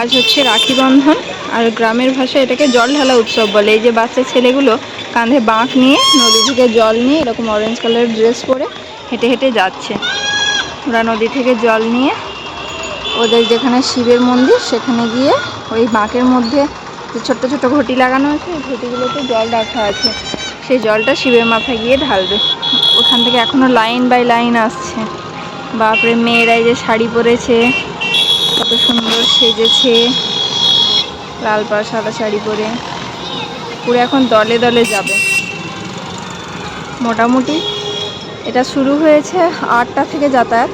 আজ হচ্ছে রাখি বন্ধন আর গ্রামের ভাষায় এটাকে জল ঢালা উৎসব বলে। এই যে বাচ্চা ছেলেগুলো কাঁধে বাঁক নিয়ে, নদী থেকে জল নিয়ে, এরকম অরেঞ্জ কালারের ড্রেস পরে হেঁটে হেঁটে যাচ্ছে। ওরা নদী থেকে জল নিয়ে ওদের যেখানে শিবের মন্দির, সেখানে গিয়ে ওই বাঁকের মধ্যে যে ছোট্ট ছোট্ট ঘটি লাগানো আছে এই ঘটিগুলোতে জল রাখা আছে। সেই জলটা শিবের মাথায় গিয়ে ঢালবে। ওখান থেকে এখনও লাইন বাই লাইন আসছে। বাপরে, মেয়েরাই যে শাড়ি পরেছে। কত সুন্দর সেজেছে। লাল পাড় সাদা শাড়ি পরে। পুরো এখন দলে দলে যাবে। মোটামুটি এটা শুরু হয়েছে আটটা থেকে যাতায়াত।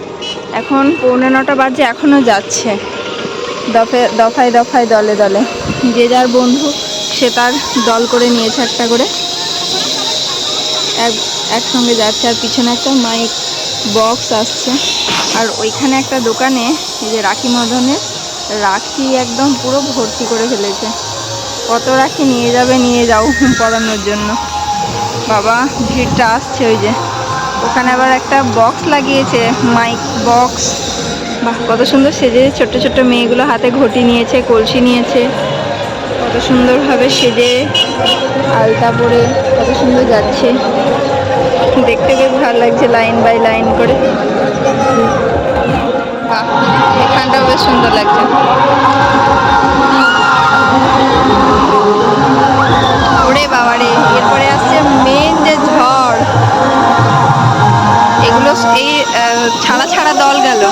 এখন পৌনে নটা বাজে এখনও যাচ্ছে। দফে, দফায় দফায় দলে দলে। যে যার বন্ধু, সে তার দল করে নিয়েছে একটা করে। এক, একসঙ্গে যাচ্ছে আর পিছনে একটা মাইক। বক্স আসছে। আর ওইখানে একটা দোকানে এই যে রাখি মদনের, রাখি একদম পুরো ভর্তি করে ফেলেছে। কত রাখি নিয়ে যাবে, নিয়ে যাও পরানোর জন্য। বাবা, ভিড়টা আসছে ওই যে। ওখানে আবার একটা বক্স লাগিয়েছে মাইক বক্স বাহ, কত সুন্দর সেজে ছোট্ট ছোট্ট মেয়েগুলো হাতে ঘটি নিয়েছে, কলসি নিয়েছে। কত সুন্দরভাবে সেজে আলতা পরে কত সুন্দর যাচ্ছে। দেখতে বেশ ভালো লাগছে লাইন বাই লাইন করে। বাহ, এখানটাও বেশ সুন্দর লাগছে। ওরে বাবারে, এরপরে আসছে মেন যে ঝড়, এগুলো এই ছাড়া ছাড়া দল গেল।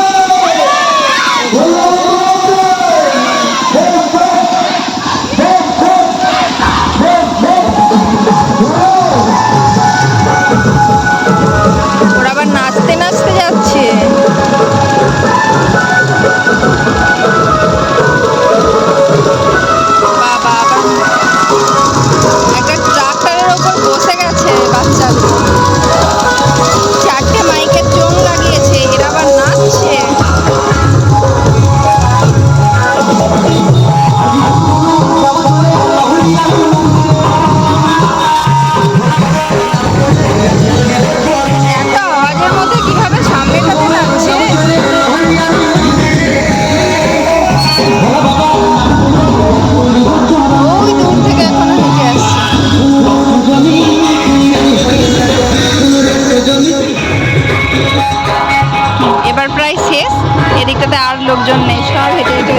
লোকজন নেই সব হেঁটে হেঁটে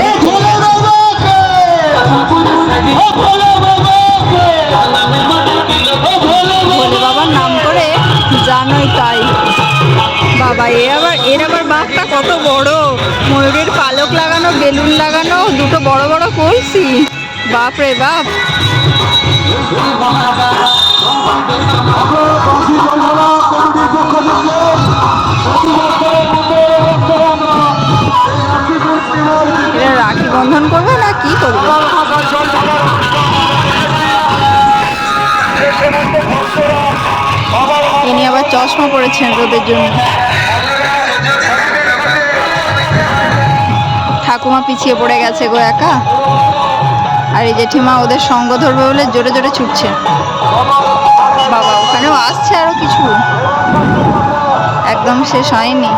বাবার নাম করে জানোই তাই। বাবা এ আবার এর আবার বাঘটা কত বড়। ময়ূরের পালক লাগানো বেলুন লাগানো দুটো বড় বড় কলসি। বাপ রে বাপ। এরা রাখি বন্ধন করবে না কি করবে? ইনি আবার চশমা পরেছেন রোদের জন্য। ঠাকুমা পিছিয়ে পড়ে গেছে গো একা। আর এই জেঠিমা ওদের সঙ্গ ধরবে বলে জোরে জোরে ছুটছে। বাবা, ওখানেও আসছে আরও কিছু। একদম শেষ হয়নি।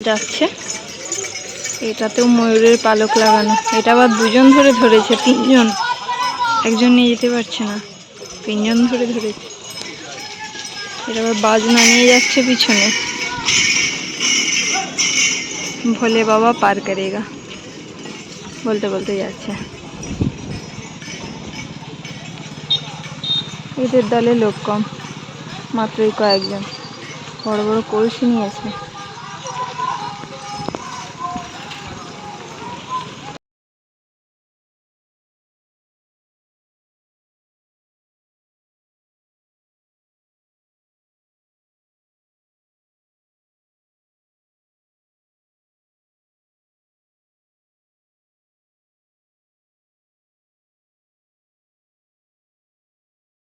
যাচ্ছে। এটাতেও ময়ূরের পালক লাগানো। এটা আবার দুজন ধরে ধরেছে, তিনজন। একজন নিয়ে যেতে পারছে না। তিনজন ধরে ধরেছে। এটা আবার বাজনা নিয়ে যাচ্ছে পিছনে। ভোলে বাবা পার করেগা বলতে বলতে যাচ্ছে এদের দলে লোক কম মাত্রই কয়েকজন বড় বড় কলসি নিয়েছে